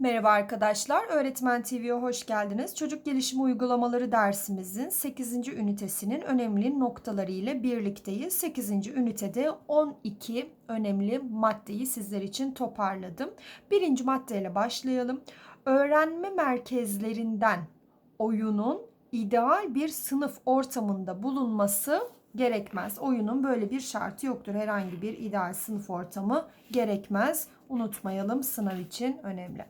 Merhaba arkadaşlar, Öğretmen TV'ye hoş geldiniz. Çocuk gelişimi uygulamaları dersimizin 8. ünitesinin önemli noktaları ile birlikteyiz. 8. ünitede 12 önemli maddeyi sizler için toparladım. Birinci maddeyle başlayalım. Öğrenme merkezlerinden oyunun ideal bir sınıf ortamında bulunması gerekmez. Oyunun böyle bir şartı yoktur. Herhangi bir ideal sınıf ortamı gerekmez. Unutmayalım sınav için önemli.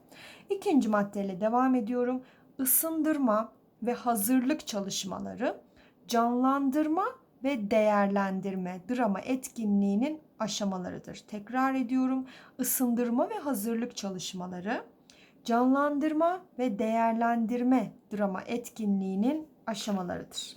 İkinci maddeyle devam ediyorum. Isındırma ve hazırlık çalışmaları canlandırma ve değerlendirme drama etkinliğinin aşamalarıdır. Tekrar ediyorum. Isındırma ve hazırlık çalışmaları canlandırma ve değerlendirme drama etkinliğinin aşamalarıdır.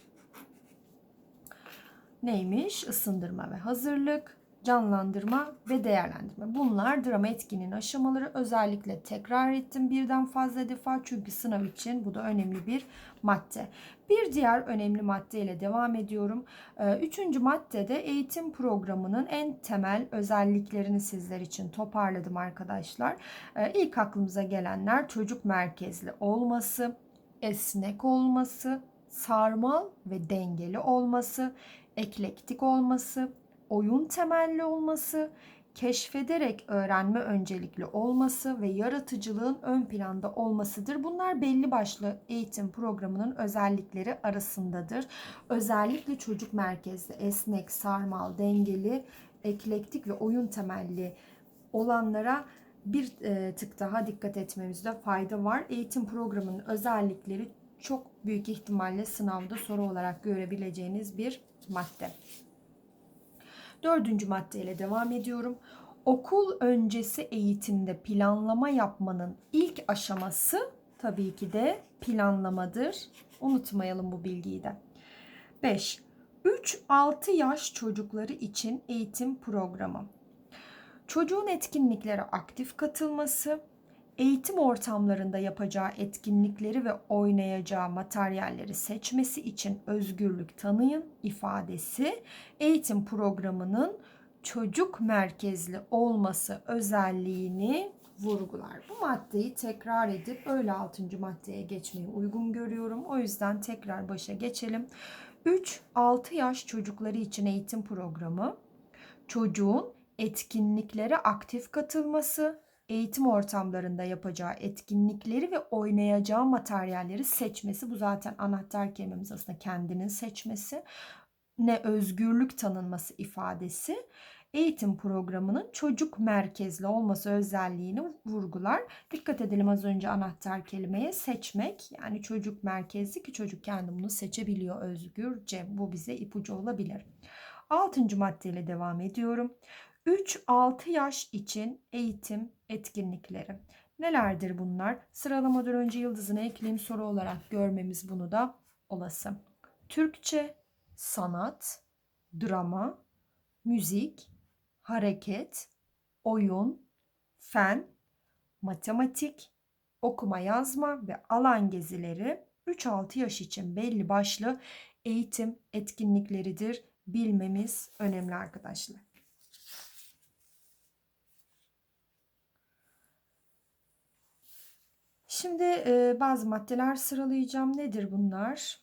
Neymiş? Isındırma ve hazırlık, canlandırma ve değerlendirme. Bunlar drama etkinin aşamaları. Özellikle tekrar ettim birden fazla defa çünkü sınav için bu da önemli bir madde. Bir diğer önemli maddeyle devam ediyorum. Ee, üçüncü maddede eğitim programının en temel özelliklerini sizler için toparladım arkadaşlar. Ee, ilk aklımıza gelenler çocuk merkezli olması, esnek olması, sarmal ve dengeli olması, eklektik olması, oyun temelli olması, keşfederek öğrenme öncelikli olması ve yaratıcılığın ön planda olmasıdır. Bunlar belli başlı eğitim programının özellikleri arasındadır. Özellikle çocuk merkezli, esnek, sarmal, dengeli, eklektik ve oyun temelli olanlara bir e, tık daha dikkat etmemizde fayda var. Eğitim programının özellikleri çok büyük ihtimalle sınavda soru olarak görebileceğiniz bir madde. Dördüncü maddeyle devam ediyorum. Okul öncesi eğitimde planlama yapmanın ilk aşaması tabii ki de planlamadır. Unutmayalım bu bilgiyi de. 5. 3-6 yaş çocukları için eğitim programı. Çocuğun etkinliklere aktif katılması, eğitim ortamlarında yapacağı etkinlikleri ve oynayacağı materyalleri seçmesi için özgürlük tanıyın ifadesi eğitim programının çocuk merkezli olması özelliğini vurgular. Bu maddeyi tekrar edip öyle 6. maddeye geçmeyi uygun görüyorum. O yüzden tekrar başa geçelim. 3-6 yaş çocukları için eğitim programı çocuğun etkinliklere aktif katılması, eğitim ortamlarında yapacağı etkinlikleri ve oynayacağı materyalleri seçmesi. Bu zaten anahtar kelimemiz aslında kendinin seçmesi. Ne özgürlük tanınması ifadesi eğitim programının çocuk merkezli olması özelliğini vurgular. Dikkat edelim az önce anahtar kelimeye seçmek. Yani çocuk merkezli ki çocuk kendi bunu seçebiliyor özgürce. Bu bize ipucu olabilir. Altıncı maddeyle devam ediyorum. 3-6 yaş için eğitim etkinlikleri. Nelerdir bunlar? Sıralamadan önce yıldızını ekleyeyim soru olarak görmemiz bunu da olası. Türkçe, sanat, drama, müzik, hareket, oyun, fen, matematik, okuma yazma ve alan gezileri 3-6 yaş için belli başlı eğitim etkinlikleridir. Bilmemiz önemli arkadaşlar. Şimdi e, bazı maddeler sıralayacağım. Nedir bunlar?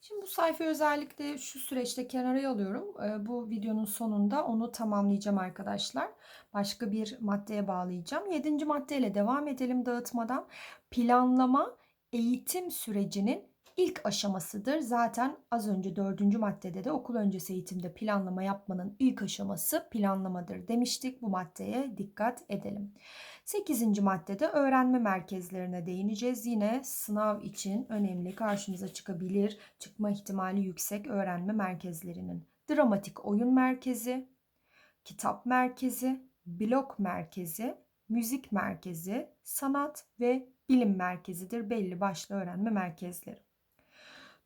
Şimdi bu sayfayı özellikle şu süreçte kenara alıyorum. E, bu videonun sonunda onu tamamlayacağım arkadaşlar. Başka bir maddeye bağlayacağım. Yedinci maddeyle devam edelim dağıtmadan. Planlama eğitim sürecinin ilk aşamasıdır. Zaten az önce dördüncü maddede de okul öncesi eğitimde planlama yapmanın ilk aşaması planlamadır demiştik. Bu maddeye dikkat edelim. Sekizinci maddede öğrenme merkezlerine değineceğiz. Yine sınav için önemli karşımıza çıkabilir, çıkma ihtimali yüksek öğrenme merkezlerinin. Dramatik oyun merkezi, kitap merkezi, blok merkezi, müzik merkezi, sanat ve bilim merkezidir belli başlı öğrenme merkezleri.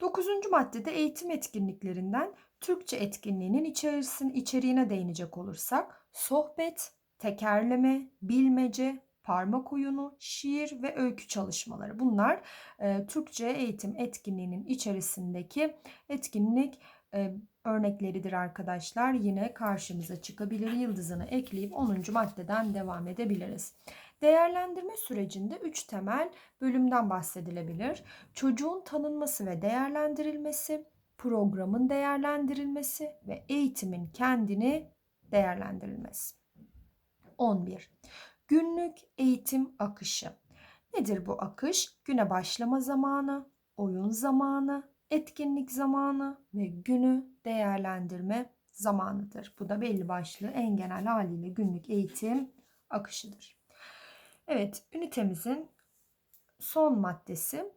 Dokuzuncu maddede eğitim etkinliklerinden Türkçe etkinliğinin içerisin, içeriğine değinecek olursak sohbet, tekerleme, bilmece, parmak oyunu, şiir ve öykü çalışmaları. Bunlar e, Türkçe eğitim etkinliğinin içerisindeki etkinlik e, örnekleridir arkadaşlar. Yine karşımıza çıkabilir. Yıldızını ekleyip 10. maddeden devam edebiliriz. Değerlendirme sürecinde 3 temel bölümden bahsedilebilir. Çocuğun tanınması ve değerlendirilmesi, programın değerlendirilmesi ve eğitimin kendini değerlendirilmesi. 11. Günlük eğitim akışı. Nedir bu akış? Güne başlama zamanı, oyun zamanı, etkinlik zamanı ve günü değerlendirme zamanıdır. Bu da belli başlı en genel haliyle günlük eğitim akışıdır. Evet, ünitemizin son maddesi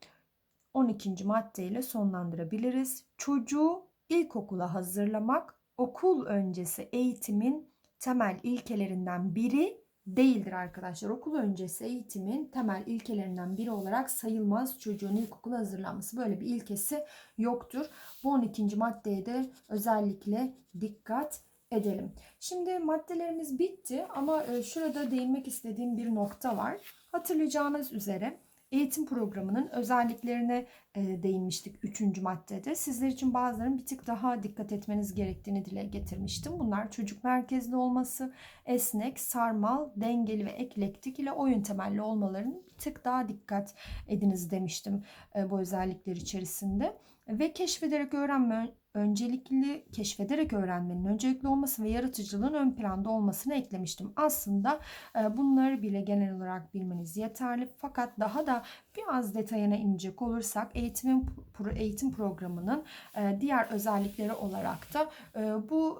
12. maddeyle sonlandırabiliriz. Çocuğu ilkokula hazırlamak okul öncesi eğitimin temel ilkelerinden biri değildir arkadaşlar. Okul öncesi eğitimin temel ilkelerinden biri olarak sayılmaz çocuğun ilkokula hazırlanması. Böyle bir ilkesi yoktur. Bu 12. maddeye de özellikle dikkat edelim. Şimdi maddelerimiz bitti ama e, şurada değinmek istediğim bir nokta var. Hatırlayacağınız üzere eğitim programının özelliklerine değinmiştik 3. maddede. Sizler için bazılarının bir tık daha dikkat etmeniz gerektiğini dile getirmiştim. Bunlar çocuk merkezli olması, esnek, sarmal, dengeli ve eklektik ile oyun temelli olmalarının bir tık daha dikkat ediniz demiştim e, bu özellikler içerisinde. Ve keşfederek öğrenme öncelikli keşfederek öğrenmenin öncelikli olması ve yaratıcılığın ön planda olmasını eklemiştim. Aslında e, bunları bile genel olarak bilmeniz yeterli. Fakat daha da biraz detayına inecek olursak eğitimin eğitim programının e, diğer özellikleri olarak da e, bu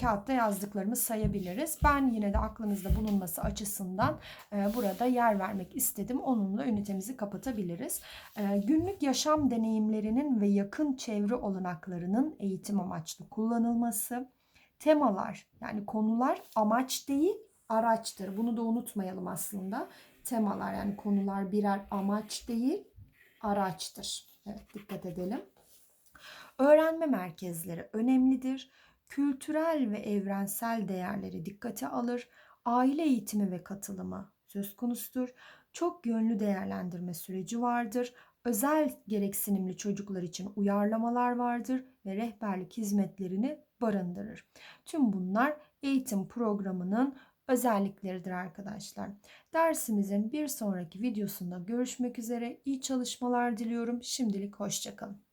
kağıtta yazdıklarımı sayabiliriz. Ben yine de aklınızda bulunması açısından burada yer vermek istedim. Onunla ünitemizi kapatabiliriz. Günlük yaşam deneyimlerinin ve yakın çevre olanaklarının eğitim amaçlı kullanılması. Temalar yani konular amaç değil araçtır. Bunu da unutmayalım aslında. Temalar yani konular birer amaç değil araçtır. Evet dikkat edelim. Öğrenme merkezleri önemlidir. Kültürel ve evrensel değerleri dikkate alır. Aile eğitimi ve katılımı söz konusudur. Çok yönlü değerlendirme süreci vardır özel gereksinimli çocuklar için uyarlamalar vardır ve rehberlik hizmetlerini barındırır. Tüm bunlar eğitim programının özellikleridir arkadaşlar. Dersimizin bir sonraki videosunda görüşmek üzere. İyi çalışmalar diliyorum. Şimdilik hoşçakalın.